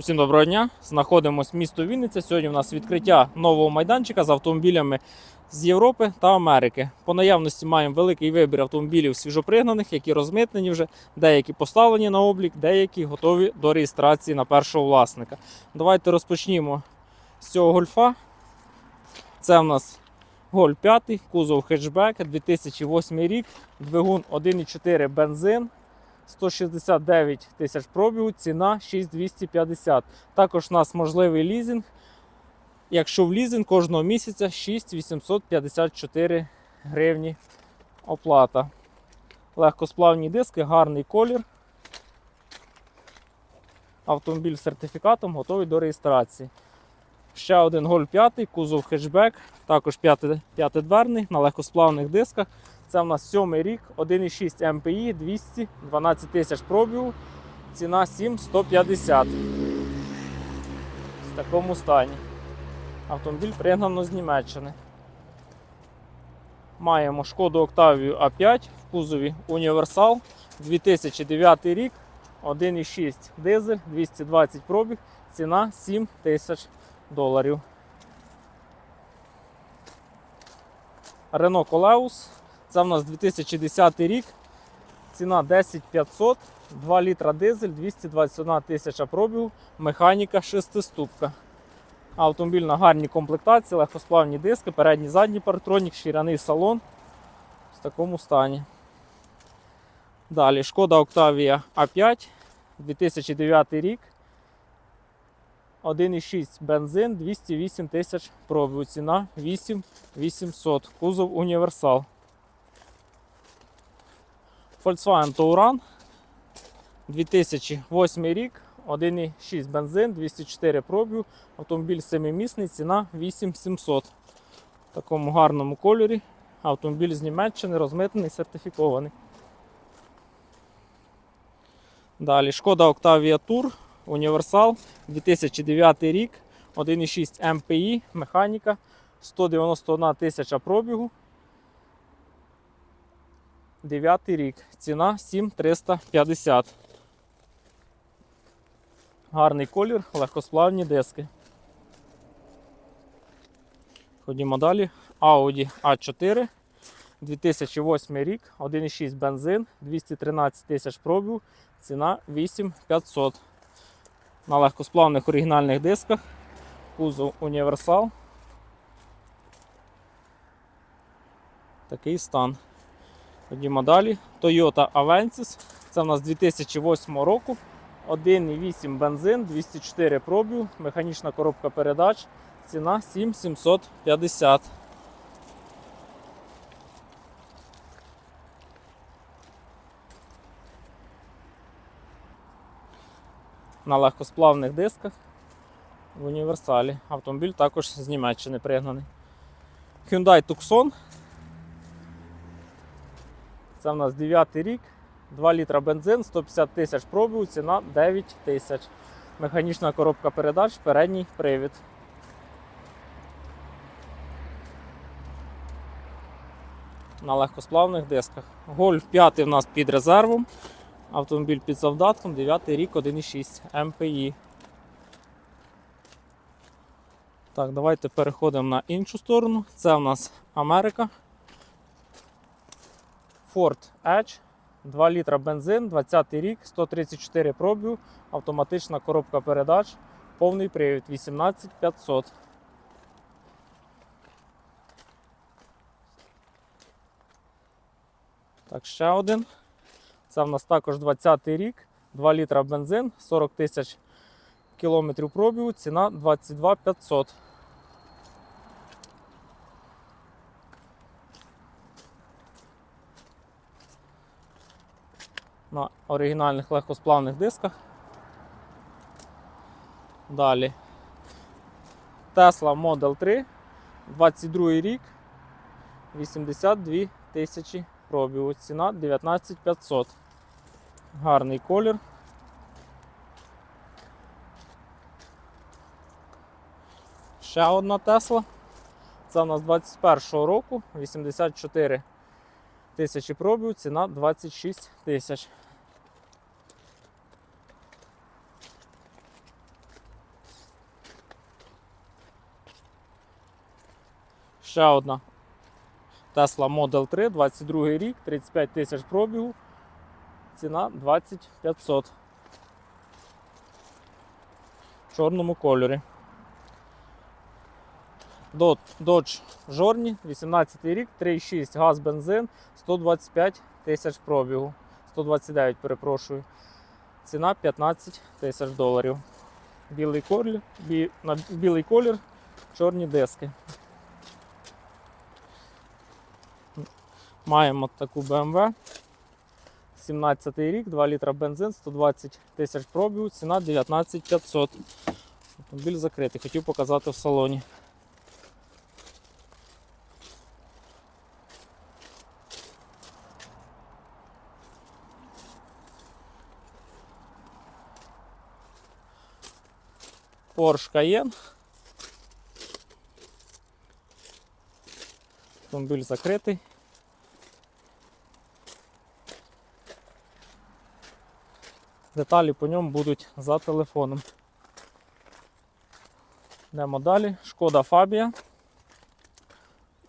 Усім доброго дня. Знаходимось в місто Вінниця. Сьогодні у нас відкриття нового майданчика з автомобілями з Європи та Америки. По наявності маємо великий вибір автомобілів свіжопригнаних, які розмитнені вже, деякі поставлені на облік, деякі готові до реєстрації на першого власника. Давайте розпочнімо з цього гольфа. Це в нас Голь 5, кузов хетчбек, 2008 рік, двигун 1,4 бензин. 169 тисяч пробігу, ціна 6250. Також у нас можливий лізинг. Якщо в лізинг кожного місяця 6854 гривні оплата. Легкосплавні диски, гарний колір. Автомобіль з сертифікатом готовий до реєстрації. Ще один Голь 5, кузов хетчбек, також п'ятидверний на легкосплавних дисках. Це в нас сьомий рік, 1,6 МПІ, 212 тисяч пробігу, ціна 7150. В такому стані. Автомобіль пригнано з Німеччини. Маємо шкоду Octavia A5 в кузові Універсал 2009 рік, 1,6 дизель, 220 пробіг, ціна 7 тисяч доларів. Renault Coleus. Це в нас 2010 рік. Ціна 10500, 2 літра дизель, 221 тисяча пробігу, механіка шестиступка. Автомобіль на гарній комплектації, легкосплавні диски, передній задній партронік, шкіряний салон в такому стані. Далі шкода Octavia A5, 2009 рік. 1,6 бензин, 208 тисяч пробігу. Ціна 8800. Кузов універсал. Volkswagen Touran 2008 рік, 1,6 бензин, 204 пробігу, автомобіль 7-місний, ціна 8700. В такому гарному кольорі. Автомобіль з Німеччини, розмитнений, сертифікований. Далі шкода Octavia Tour, універсал, 2009 рік, 1,6 МПІ, механіка, 191 тисяча пробігу. 9 рік. Ціна 7350. Гарний колір, легкосплавні диски. Ходімо далі. Audi A4. 2008 рік, 1,6 бензин, 213 тисяч пробів, ціна 8500. На легкосплавних оригінальних дисках. Кузов універсал. Такий стан. Ходімо далі. Toyota Avensis. Це в нас 2008 року. 1,8 бензин, 204 пробів, механічна коробка передач. Ціна 7750. На легкосплавних дисках в універсалі. Автомобіль також з Німеччини пригнаний. Hyundai Tucson це в нас 9 рік, 2 літра бензин, 150 тисяч пробігу, ціна 9 тисяч. Механічна коробка передач, передній привід. На легкосплавних дисках. Гольф 5 у нас під резервом. Автомобіль під завдатком, 9 рік, 1,6 МПІ. Так, давайте переходимо на іншу сторону. Це у нас Америка. Ford Edge, 2 літра бензин, 20 рік, 134 пробігу, автоматична коробка передач, повний привід 18500. Так, ще один. Це в нас також 20-й рік, 2 літра бензин, 40 тисяч кілометрів пробігу, ціна 22 500. на оригінальних легкосплавних дисках. Далі Tesla Model 3, 22 рік, 82 тисячі пробігу. Ціна 19500 гарний колір. Ще одна Тесла. Це у нас 21-го року, 84 тисячі пробів, ціна 26 тисяч. Ще одна Tesla Model 3, 22 рік, 35 тисяч пробігу, Ціна 2500. В чорному кольорі. Dodge Journey, 18 рік, 3,6 газ бензин, 125 тисяч пробігу. 129, перепрошую. Ціна 15 тисяч доларів. Білий колір, бі, на білий колір, чорні диски. Маємо таку BMW. 17 рік, 2 літра бензин, 120 тисяч пробігу, ціна 19 500. Автомобіль закритий, хотів показати в салоні. Porsche Cayenne. Автомобіль закритий. Деталі по ньому будуть за телефоном. Йдемо далі. Шкода Фабія.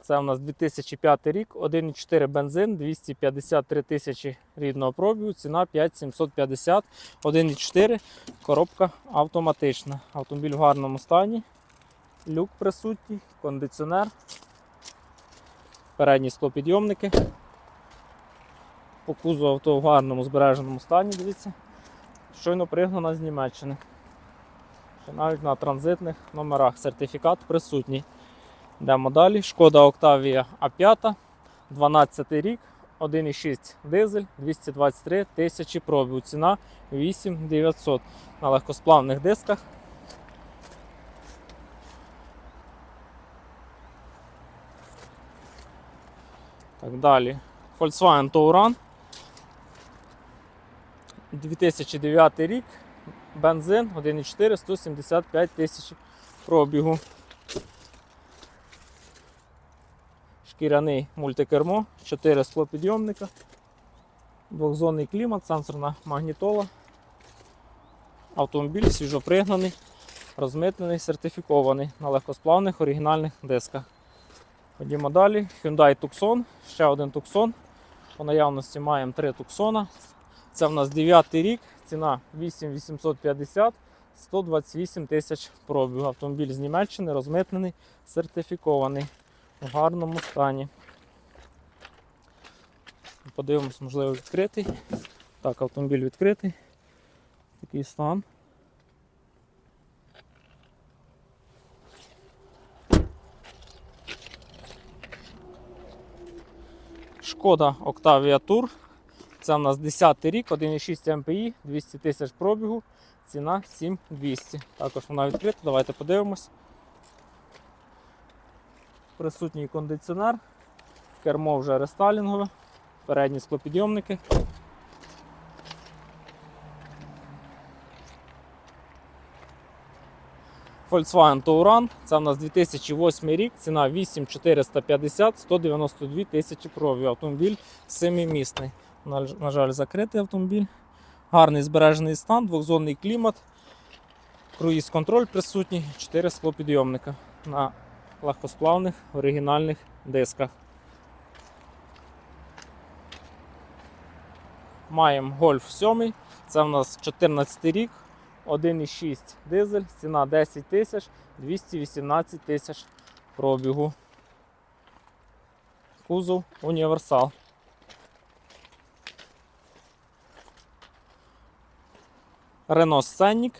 Це у нас 2005 рік, 1,4 бензин, 253 тисячі рідного пробігу, ціна 5750, 1,4, коробка автоматична. Автомобіль в гарному стані. Люк присутній, кондиціонер, передні склопідйомники. По кузову авто в гарному збереженому стані, дивіться. Щойно пригнана з Німеччини. Ще навіть на транзитних номерах сертифікат присутній. Йдемо далі. Шкода Octavia A5, 12 рік, 1,6 дизель, 223 тисячі пробів. Ціна 8900 на легкосплавних дисках. Так далі. Volkswagen Touran. 2009 рік, бензин 1,4, 175 тисяч пробігу. Шкіряний мультикермо, 4 склопідйомника, двохзонний клімат, сенсорна магнітола. Автомобіль свіжопригнаний, розмитнений, сертифікований на легкосплавних оригінальних дисках. Ходімо далі. Hyundai Tucson, ще один Tucson. По наявності маємо три Tucson. Це в нас 9 рік, ціна 8850, 128 тисяч пробігу. Автомобіль з Німеччини, розмитнений, сертифікований в гарному стані. Подивимось, можливо, відкритий. Так, автомобіль відкритий. Такий стан. Шкода Octavia Tour. Це у нас 10 й рік, 1,6 МПІ, 200 тисяч пробігу, ціна 7200. Також вона відкрита, давайте подивимось. Присутній кондиціонер, кермо вже рестайлінгове, передні склопідйомники. Volkswagen Touran, це у нас 2008 рік, ціна 8450, 192 тисячі пробів. Автомобіль семимісний. На, жаль, закритий автомобіль. Гарний збережений стан, двохзонний клімат, круїз контроль присутній, 4 склопідйомника на легкосплавних оригінальних дисках. Маємо Golf 7, це в нас 14 рік, 1,6 дизель, ціна 10 тисяч, 218 тисяч пробігу. Кузов універсал. Renault Scenic,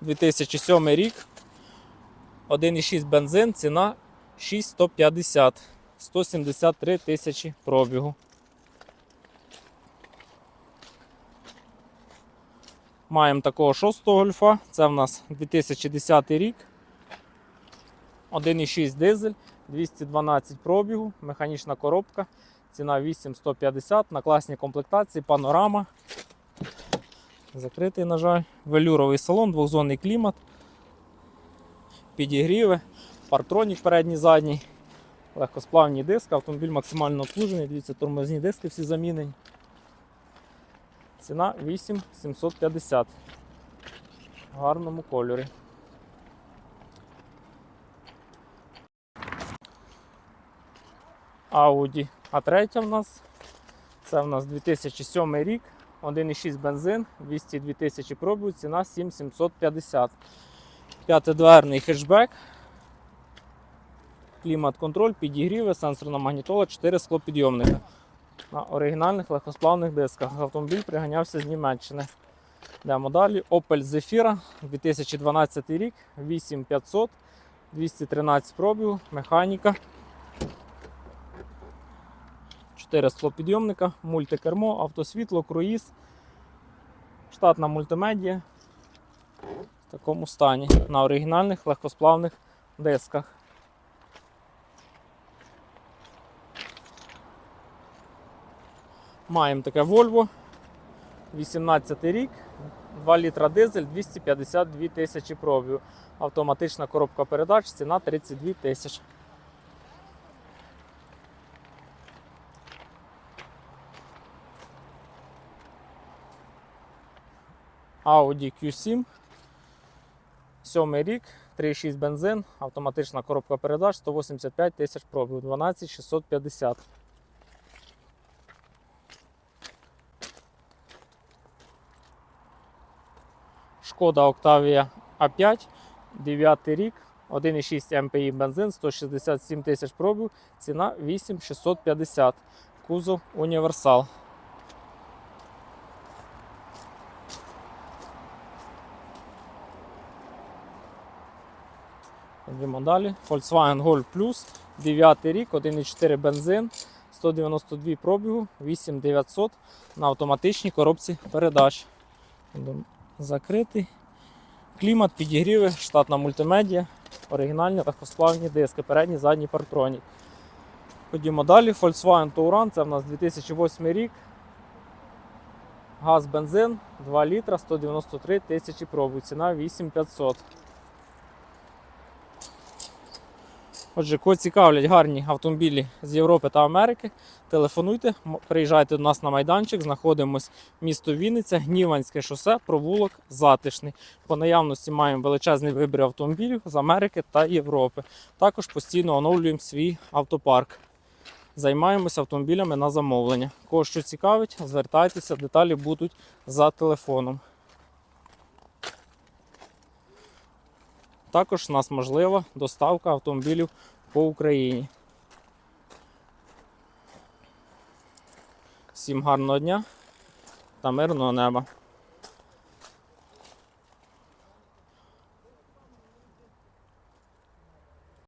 2007 рік, 1,6 бензин, ціна 6150, 173 тисячі пробігу. Маємо такого шостого гольфа, це в нас 2010 рік, 1,6 дизель, 212 пробігу, механічна коробка, ціна 8150 на класній комплектації, панорама. Закритий, на жаль. Велюровий салон, двохзонний клімат, підігріви, партронік передній задній, легкосплавні диски, автомобіль максимально обслужений. Дивіться, тормозні диски всі замінені. Ціна 8750 в гарному кольорі. Audi А3 в нас. Це в нас 2007 рік. 1,6 бензин, 202 тисячі пробів, ціна 7750. П'ятидверний хетчбек. Клімат-контроль, підігріви, сенсорна магнітола, 4 склопідйомника. На оригінальних легкосплавних дисках. Автомобіль приганявся з Німеччини. Йдемо далі. Opel Zafira 2012 рік, 8500, 213 пробів, механіка. 4 склопідйомника, мультикермо, автосвітло, круїз, штатна мультимедія в такому стані на оригінальних легкосплавних дисках. Маємо таке Volvo, 18 рік, 2 літра дизель, 252 тисячі пробів. Автоматична коробка передач, ціна 32 тисячі. Audi Q7. Сьомий рік, 3,6 бензин, автоматична коробка передач, 185 тисяч пробів, 12650. Шкода Octavia A5, 9 рік, 1,6 МПІ бензин, 167 тисяч пробів, ціна 8650. Кузов універсал. Йдемо далі. Volkswagen Golf Plus, 9 рік, 1,4 бензин, 192 пробігу, 8900 на автоматичній коробці передач. Закритий. Клімат, підігріви, штатна мультимедіа, оригінальні легкосплавні диски, передні, задні партроні. Ходімо далі. Volkswagen Touran, це в нас 2008 рік. Газ, бензин, 2 літра, 193 тисячі пробів, ціна 8500. Отже, кого цікавлять гарні автомобілі з Європи та Америки, телефонуйте, приїжджайте до нас на майданчик, знаходимось місто Вінниця, Гніванське шосе, провулок Затишний. По наявності маємо величезний вибір автомобілів з Америки та Європи. Також постійно оновлюємо свій автопарк. Займаємося автомобілями на замовлення. Кого що цікавить, звертайтеся, деталі будуть за телефоном. Також у нас можлива доставка автомобілів по Україні. Всім гарного дня та мирного неба!